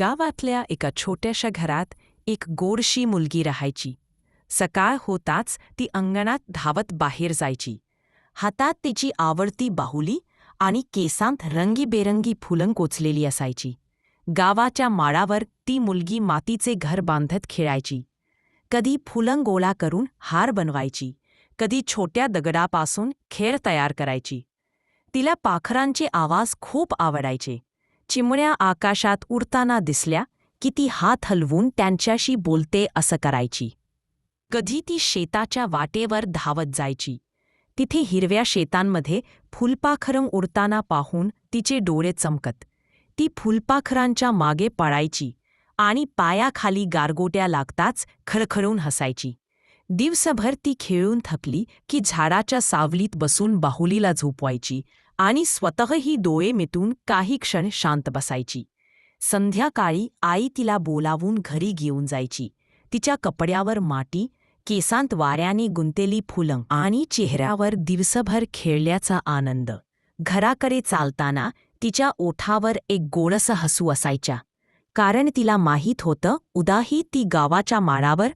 गावातल्या एका छोट्याशा घरात एक गोडशी मुलगी राहायची. सकाळ होताच ती अंगणात धावत बाहेर जायची. हातात तिची आवडती बाहुली आणि केसांत रंगीबेरंगी फुलं कोचलेली असायची. गावाच्या माळावर ती मुलगी मातीचे घर बांधत खेळायची. कधी फुलं गोळा करून हार बनवायची. कधी छोट्या दगडापासून खेळ तयार करायची. तिला पाखरांचे आवाज खूप आवडायचे. चिमण्या आकाशात उडताना दिसल्या की ती हात हलवून त्यांच्याशी बोलते असं करायची. कधी ती शेताच्या वाटेवर धावत जायची. तिथे हिरव्या शेतांमध्ये फुलपाखरं उडताना पाहून तिचे डोळे चमकत. ती फुलपाखरांच्या मागे पळायची आणि पायाखाली गारगोट्या लागताच खळखळून हसायची. दिवसभर ती खेळून थकली की झाडाच्या सावलीत बसून बाहुलीला झोपवायची आणि स्वतःही डोळे मिटून काही क्षण शांत बसायची. संध्याकाळी आई तिला बोलावून घरी घेऊन जायची. तिच्या कपड्यावर माटी केसांत वाऱ्याने गुंतेली फुलं आणि चेहऱ्यावर दिवसभर खेळल्याचा आनंद. घराकडे चालताना तिच्या ओठावर एक गोडसं हसू असायच्या. कारण तिला माहीत होतं उदाही ती गावाच्या माळावर